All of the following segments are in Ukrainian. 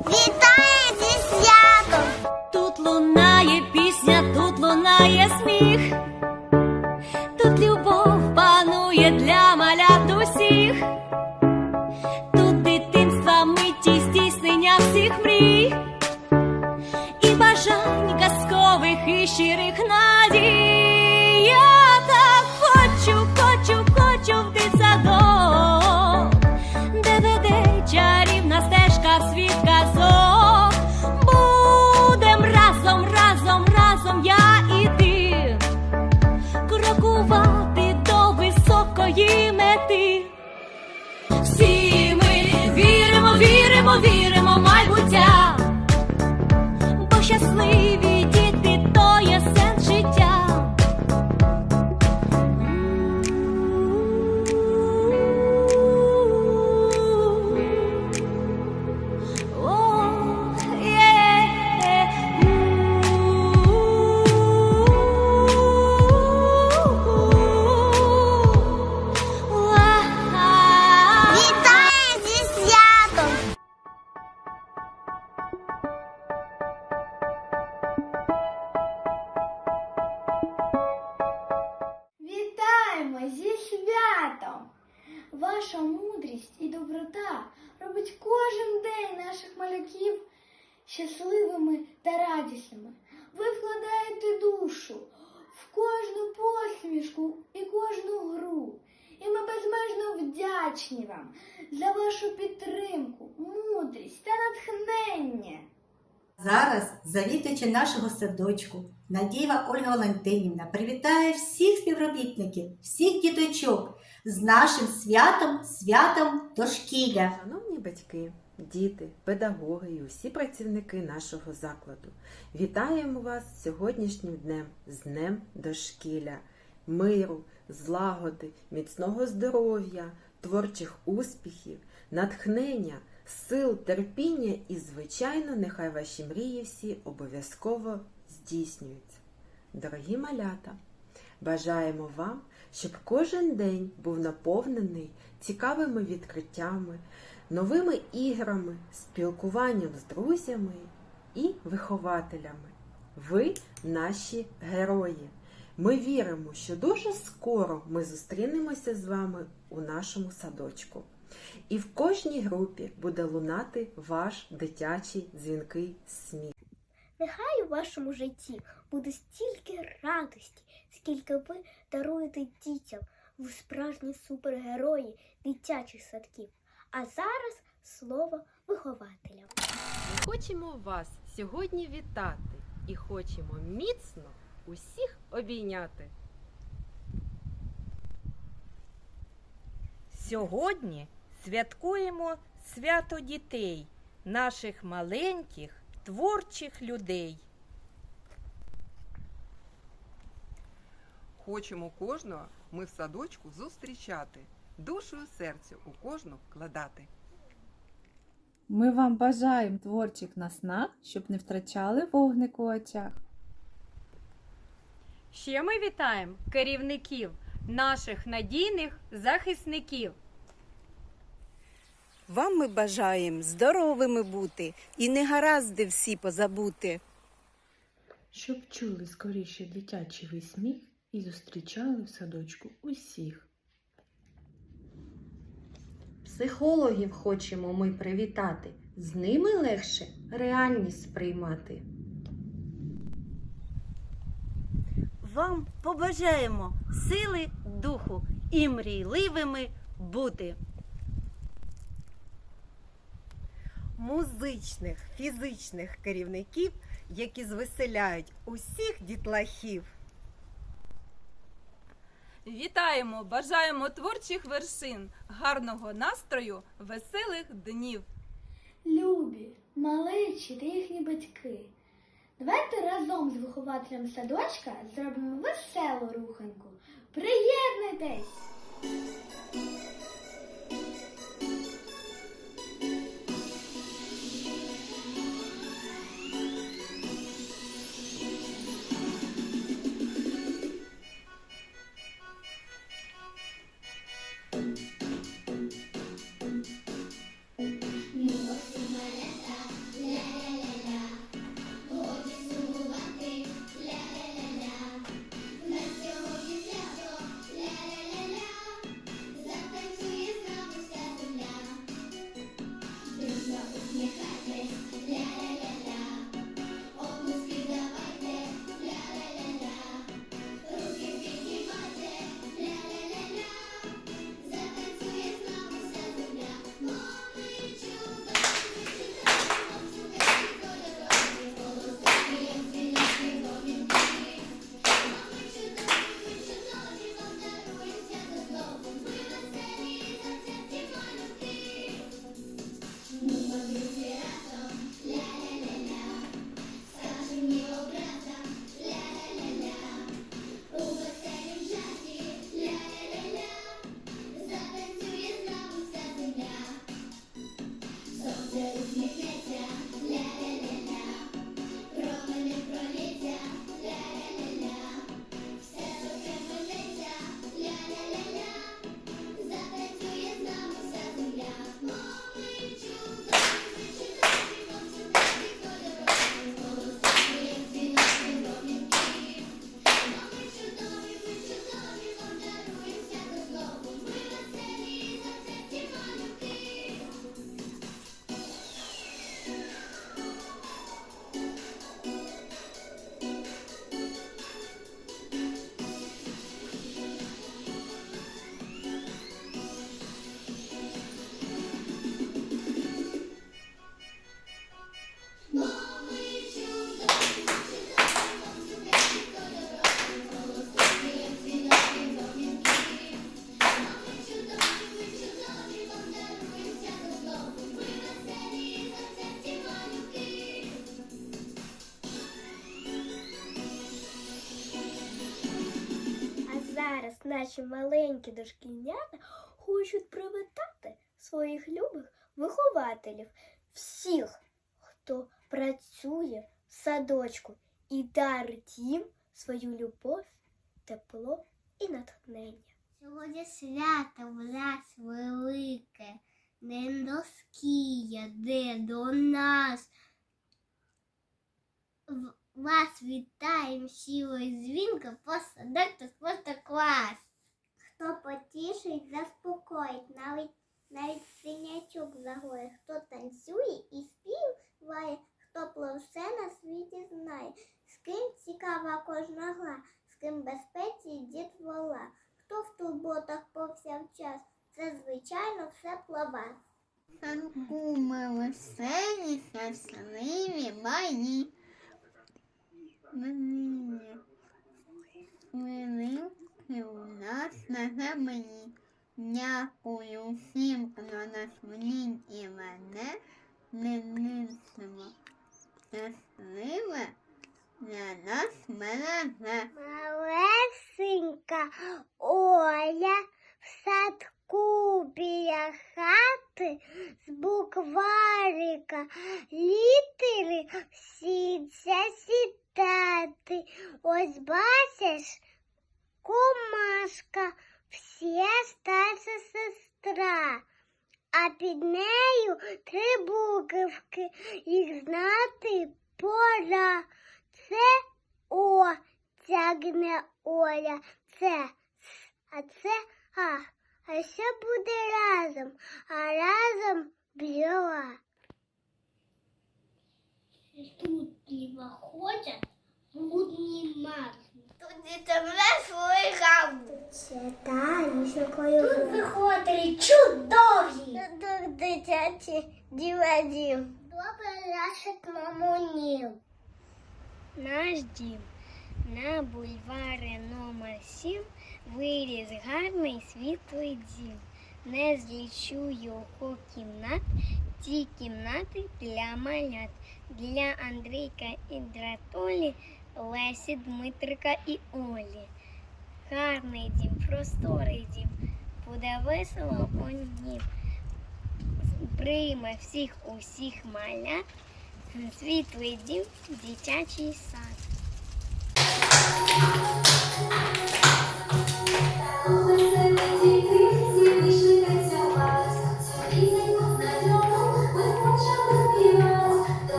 Вітаю зі святом! Тут лунає пісня, тут лунає сміх, бо щасливі діти щасливими та радісними. Ви вкладаєте душу в кожну посмішку і кожну гру. І ми безмежно вдячні вам за вашу підтримку, мудрість та натхнення. Зараз завідувача нашого садочку Надієва Ольга Валентинівна привітає всіх співробітників, всіх діточок з нашим святом, святом дошкілля. Шановні батьки, діти, педагоги і усі працівники нашого закладу, вітаємо вас сьогоднішнім днем, з Днем дошкілля, миру, злагоди, міцного здоров'я, творчих успіхів, натхнення, сил, терпіння і, звичайно, нехай ваші мрії всі обов'язково здійснюються. Дорогі малята! Бажаємо вам, щоб кожен день був наповнений цікавими відкриттями, новими іграми, спілкуванням з друзями і вихователями. Ви наші герої. Ми віримо, що дуже скоро ми зустрінемося з вами у нашому садочку. І в кожній групі буде лунати ваш дитячий дзвінкий сміх. Нехай у вашому житті буде стільки радості, скільки ви даруєте дітям. Ви справжні супергерої дитячих садків. А зараз слово вихователям. Ми хочемо вас сьогодні вітати і хочемо міцно усіх обійняти. Сьогодні святкуємо свято дітей, наших маленьких творчих людей. Хочемо кожного ми в садочку зустрічати, душу і серце у кожну вкладати. Ми вам бажаємо творчих наснаг, щоб не втрачали вогник у очах. Ще ми вітаємо керівників наших надійних захисників. Вам ми бажаємо здоровими бути і негаразди всі позабути. Щоб чули скоріше дитячий ви сміх і зустрічали в садочку усіх. Психологів хочемо ми привітати, з ними легше реальність сприймати. Вам побажаємо сили духу і мрійливими бути. музичних, фізичних керівників, які звеселяють усіх дітлахів. Вітаємо, бажаємо творчих вершин, гарного настрою, веселих днів. Любі, маличі та їхні батьки. Давайте разом з вихователем садочка зробимо веселу руханку. Приєднуйтесь! Наші маленькі дошкільнята хочуть привітати своїх любих вихователів, всіх, хто працює в садочку і дарить їм свою любов, тепло і натхнення. Сьогодні свято в нас велике, День доскія, де до нас. Вас вітаємо сілою дзвінка, посадок та просто клас. Хто потішить, заспокоїть, навіть навіть синячок загоє, хто танцює і співає, хто все на світі знає, з ким цікава кожна гра, з ким безпеці дід вола. Хто в турботах повсякчас, це звичайно все про. Санку ми веселі, щасливі мої. Нині великі у нас на землі. Дякую всім, хто нас млін і мене ненисимо. Щасливе для нас береже. Малесенька Оля в садку біля хати з букварика літери всіться сідати. Ось бачиш, комашка, всі старша сестра. А під нею три буковки, їх знати пора. Це О, тягне Оля, це С, а це А. А що буде разом? А разом бджола. Тут либо ходять блудні марки. Тут дітям весело і гавно. Це та, Тут виходили чудові. Тут дитячі дівадів. Добре наших мамунів. Наш дім на бульварі номер 7 виріс гарний світлий дім. Не злічу його кімнат, ці кімнати для малят, для Андрійка і Дратолі, Лесі, Дмитрика і Олі. Гарний дім, просторий дім, буде весело у дім. Прийме всіх усіх малят, світлий дім, дитячий сад.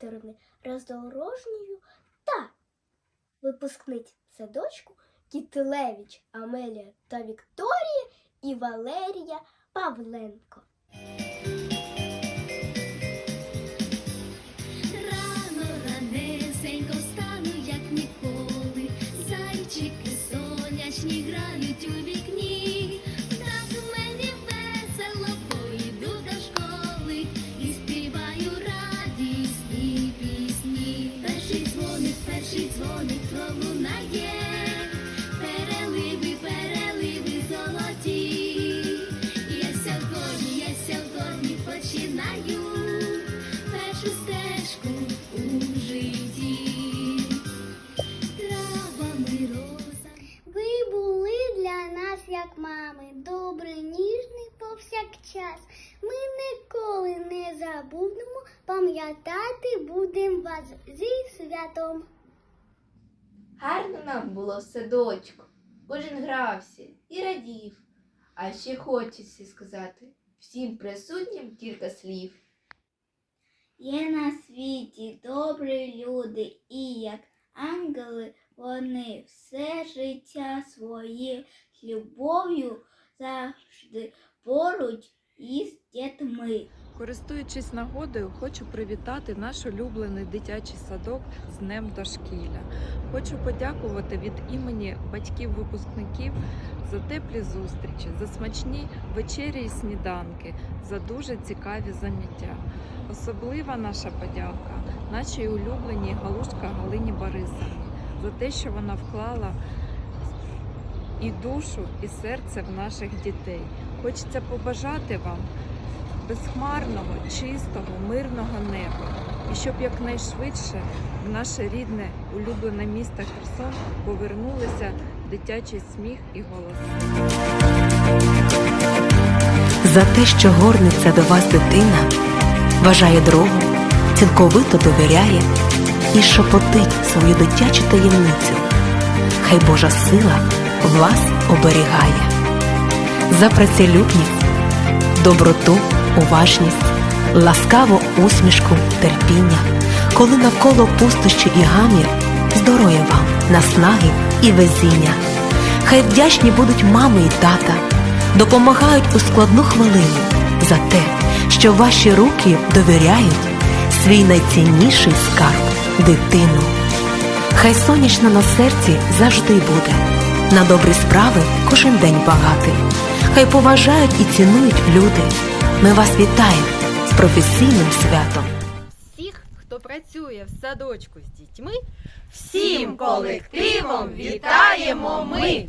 Вікторії Вікторовни Роздорожньою та випускниць садочку Кітилевич Амелія та Вікторія і Валерія Павленко. Встану, як ніколи. Зайчики сонячні грають у вікні. Повсякчас. Ми ніколи не забудемо, пам'ятати будемо вас зі святом. Гарно нам було в садочку. Кожен грався і радів. А ще хочеться сказати всім присутнім кілька слів. Є на світі добрі люди, і як ангели вони все життя своє з любов'ю завжди поруч із дітьми. Користуючись нагодою, хочу привітати наш улюблений дитячий садок з Днем дошкілля. Хочу подякувати від імені батьків-випускників за теплі зустрічі, за смачні вечері і сніданки, за дуже цікаві заняття. Особлива наша подяка нашій улюбленій Галушка Галині Борисовні за те, що вона вклала і душу, і серце в наших дітей. Хочеться побажати вам безхмарного, чистого, мирного неба. І щоб якнайшвидше в наше рідне, улюблене місто Херсон повернулися дитячий сміх і голос. За те, що горниться до вас дитина, вважає другу, цілковито довіряє і шепотить свою дитячу таємницю. Хай Божа сила вас оберігає. За працелюбність, доброту, уважність, ласкаву усмішку, терпіння, коли навколо пустощі і гамір, здоров'я вам, наснаги і везіння. Хай вдячні будуть мами і тата, допомагають у складну хвилину за те, що ваші руки довіряють свій найцінніший скарб дитину. Хай сонячно на серці завжди буде, на добрі справи кожен день багатий. Хай поважають і цінують люди. Ми вас вітаємо з професійним святом. Всіх, хто працює в садочку з дітьми, Всім колективом вітаємо ми!